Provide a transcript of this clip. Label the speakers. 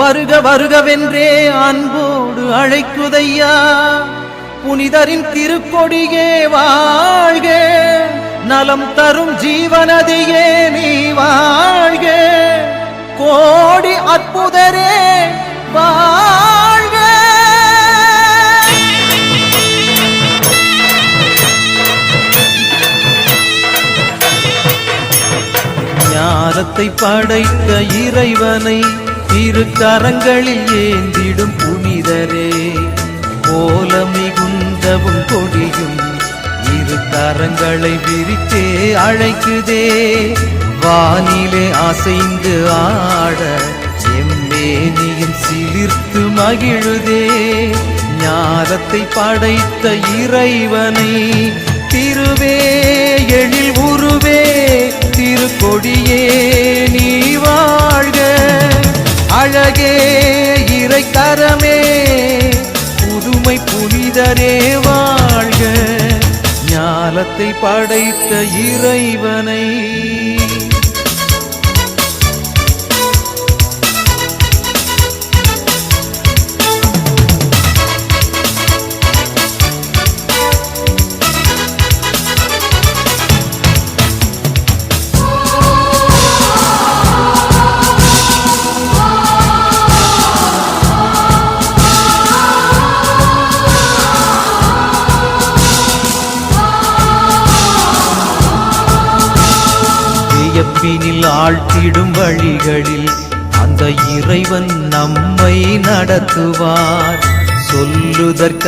Speaker 1: வருக வருகவென்றே அன்போடு அழைக்குதையா. புனிதரின் திருக்கொடியே வாழ்க. நலம் தரும் ஜீவனதியே நீ வாழ்க. கோடி அற்புதரே வாழ்க. ஞானத்தை படைத்த இறைவனை இரு கரங்களில் ஏந்திடும் புனிதரே. போல மிகுந்தவும் கொடியும் இரு கரங்களை விரித்தே அழைக்குதே. வானிலே அசைந்து ஆட எம்மேனியும் சிலிர்த்து மகிழுதே. ஞானத்தை படைத்த இறைவனை திருவே எழில் ஊர் அழகே இறை இறைக்கரமே புதுமை புனிதரே வாழ்க. ஞாலத்தை படைத்த இறைவனை வியப்பினில் ஆழ்த்திடும் வழிகளில் அந்த இறைவன் நம்மை நடத்துவார். சொல்லுதற்கு